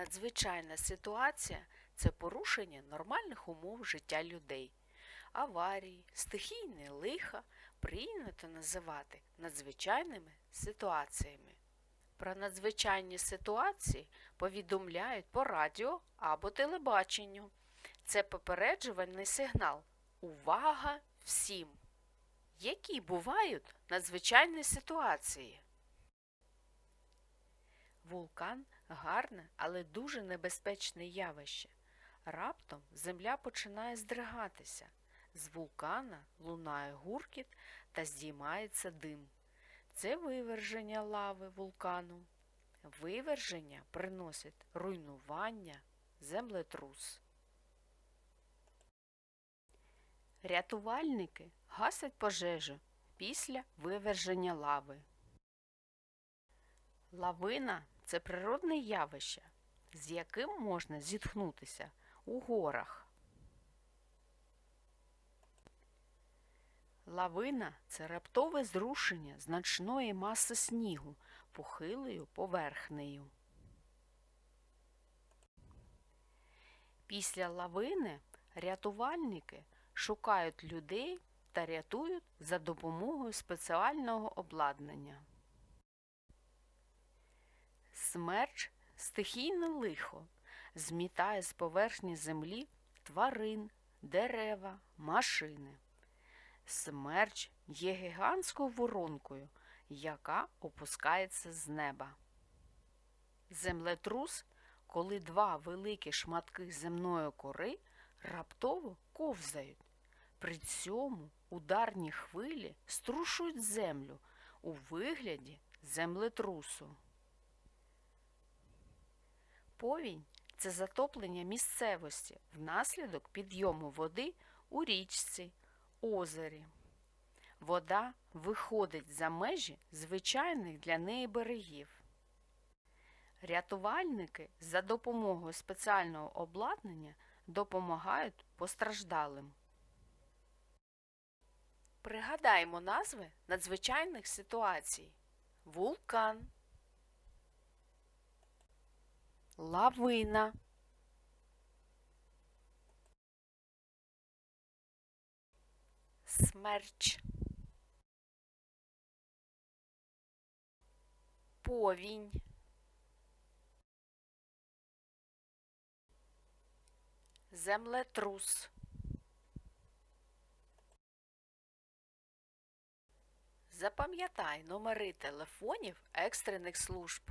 Надзвичайна ситуація це порушення нормальних умов життя людей. Аварії, стихійне лиха прийнято називати надзвичайними ситуаціями. Про надзвичайні ситуації повідомляють по радіо або телебаченню. Це попереджувальний сигнал. Увага всім! Які бувають надзвичайні ситуації? Вулкан гарне, але дуже небезпечне явище. Раптом земля починає здригатися. З вулкана лунає гуркіт та здіймається дим. Це виверження лави вулкану. Виверження приносить руйнування, землетрус. Рятувальники гасять пожежу після виверження лави. Лавина це природне явище, з яким можна зітхнутися у горах. Лавина це раптове зрушення значної маси снігу похилою поверхнею. Після лавини рятувальники шукають людей та рятують за допомогою спеціального обладнання. Смерч стихійне лихо змітає з поверхні землі тварин, дерева, машини. Смерч є гігантською воронкою, яка опускається з неба. Землетрус, коли два великі шматки земної кори раптово ковзають. При цьому ударні хвилі струшують землю у вигляді землетрусу. Повінь це затоплення місцевості внаслідок підйому води у річці, озері. Вода виходить за межі звичайних для неї берегів. Рятувальники за допомогою спеціального обладнання допомагають постраждалим. Пригадаймо назви надзвичайних ситуацій. Вулкан, лавина, смерч, повінь, землетрус. Запам'ятай номери телефонів екстрених служб.